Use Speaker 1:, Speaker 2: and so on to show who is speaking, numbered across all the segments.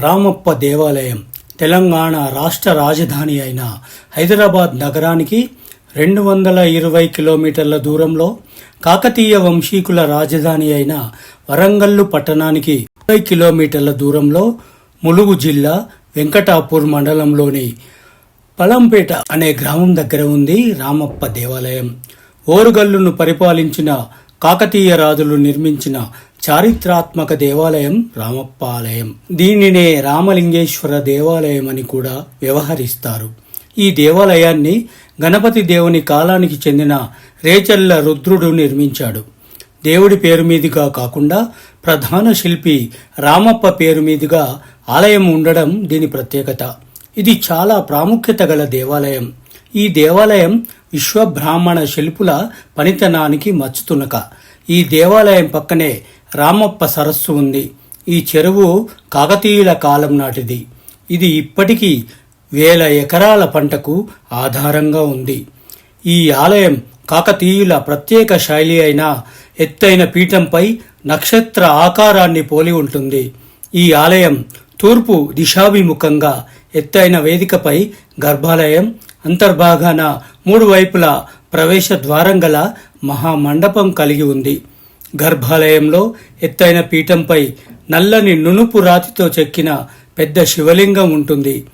Speaker 1: రామప్ప దేవాలయం తెలంగాణ రాష్ట్ర రాజధాని అయిన హైదరాబాద్ నగరానికి రెండు వందల ఇరవై కిలోమీటర్ల దూరంలో కాకతీయ వంశీకుల రాజధాని అయిన వరంగల్లు పట్టణానికి ఇరవై కిలోమీటర్ల దూరంలో ములుగు జిల్లా వెంకటాపూర్ మండలంలోని పలంపేట అనే గ్రామం దగ్గర ఉంది రామప్ప దేవాలయం. ఓరుగల్లును పరిపాలించిన కాకతీయ రాజులు నిర్మించిన చారిత్రాత్మక దేవాలయం రామప్ప ఆలయం దీనినే రామలింగేశ్వర దేవాలయం అని కూడా వ్యవహరిస్తారు. ఈ దేవాలయాన్ని గణపతి దేవుని కాలానికి చెందిన రేచల్ల రుద్రుడు నిర్మించాడు. దేవుడి పేరు మీదుగా కాకుండా ప్రధాన శిల్పి రామప్ప పేరు మీదుగా ఆలయం ఉండడం దీని ప్రత్యేకత. ఇది చాలా ప్రాముఖ్యత గల దేవాలయం. ఈ దేవాలయం విశ్వబ్రాహ్మణ శిల్పుల పనితనానికి మచ్చుతునక ఈ దేవాలయం పక్కనే రామప్ప సరస్సు ఉంది. ఈ చెరువు కాకతీయుల కాలం నాటిది. ఇది ఇప్పటికీ వేల ఎకరాల పంటకు ఆధారంగా ఉంది. ఈ ఆలయం కాకతీయుల ప్రత్యేక శైలి అయిన ఎత్తైన పీఠంపై నక్షత్ర ఆకారాన్ని పోలి ఉంటుంది. ఈ ఆలయం తూర్పు దిశాభిముఖంగా ఎత్తైన వేదికపై గర్భాలయం అంతర్భాగాన మూడు వైపులా ప్రవేశ ద్వారం గల మహామండపం కలిగి ఉంది. గర్భాలయంలో ఎత్తైన పీఠంపై నల్లని నునుపు రాతితో చెక్కిన పెద్ద శివలింగం ఉంటుంది.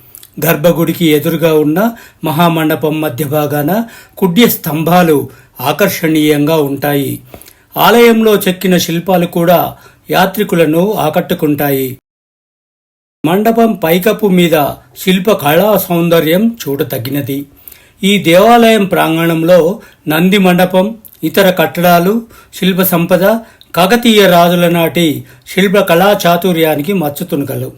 Speaker 1: గర్భగుడికి ఎదురుగా ఉన్న మహామండపం మధ్య భాగాన కుడ్య స్తంభాలు ఆకర్షణీయంగా ఉంటాయి. ఆలయంలో చెక్కిన శిల్పాలు కూడా యాత్రికులను ఆకట్టుకుంటాయి. మండపం పైకప్పు మీద శిల్ప కళా సౌందర్యం చూడతగినది ఈ దేవాలయం ప్రాంగణంలో నంది మండపం ఇతర కట్టడాలు శిల్ప సంపద కాకతీయ రాజుల నాటి శిల్ప కళా చాతుర్యానికి మచ్చుతునకలు.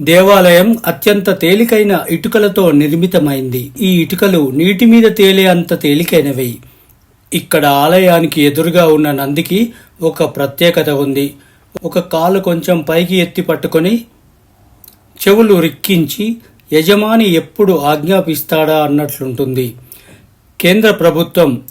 Speaker 1: దేవాలయం అత్యంత తేలికైన ఇటుకలతో నిర్మితమైంది. ఈ ఇటుకలు నీటి మీద తేలే అంత తేలికైనవి. ఇక్కడ ఆలయానికి ఎదురుగా ఉన్న నందికి ఒక ప్రత్యేకత ఉంది. ఒక కాలు కొంచెం పైకి ఎత్తి పట్టుకొని చెవులు రిక్కించి యజమాని ఎప్పుడు ఆజ్ఞాపిస్తాడా అన్నట్లుంటుంది. కేంద్ర ప్రభుత్వం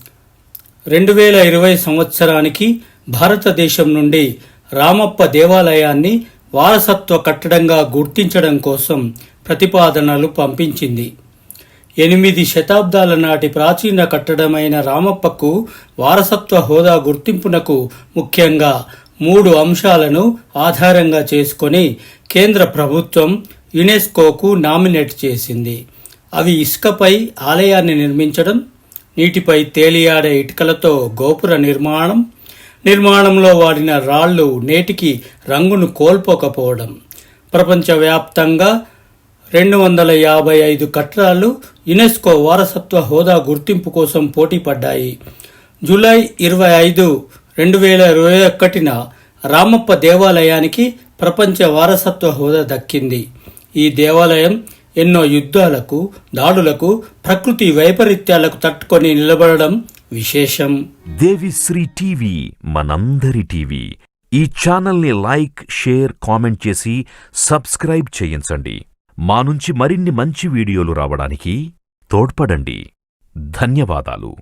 Speaker 1: రెండు వేల ఇరవై సంవత్సరానికి భారతదేశం నుండి రామప్ప దేవాలయాన్ని వారసత్వ కట్టడంగా గుర్తించడం కోసం ప్రతిపాదనలు పంపించింది. ఎనిమిది శతాబ్దాల నాటి ప్రాచీన కట్టడమైన రామప్పకు వారసత్వ హోదా గుర్తింపునకు ముఖ్యంగా మూడు అంశాలను ఆధారంగా చేసుకొని కేంద్ర ప్రభుత్వం యునెస్కోకు నామినేట్ చేసింది. అవి ఇసుకపై ఆలయాన్ని నిర్మించడం నీటిపై తేలియాడే ఇటుకలతో గోపుర నిర్మాణం నిర్మాణంలో వాడిన రాళ్ళు నేటికి రంగును కోల్పోకపోవడం. ప్రపంచవ్యాప్తంగా రెండు వందల యాభై ఐదు కట్టడాలు యునెస్కో వారసత్వ హోదా గుర్తింపు కోసం పోటీ పడ్డాయి జూలై ఇరవై ఐదు రెండు వేల ఇరవై ఒకటిన రామప్ప దేవాలయానికి ప్రపంచ వారసత్వ హోదా దక్కింది. ఈ దేవాలయం ఎన్నో యుద్ధాలకు దాడులకు ప్రకృతి వైపరీత్యాలకు తట్టుకొని నిలబడడం విశేషం.
Speaker 2: దేవిశ్రీ టీవీ మనందరి టీవీ. ఈ ఛానల్ని లైక్ షేర్ కామెంట్ చేసి సబ్స్క్రైబ్ చేయించండి. మా నుంచి మరిన్ని మంచి వీడియోలు రావడానికి తోడ్పడండి. ధన్యవాదాలు.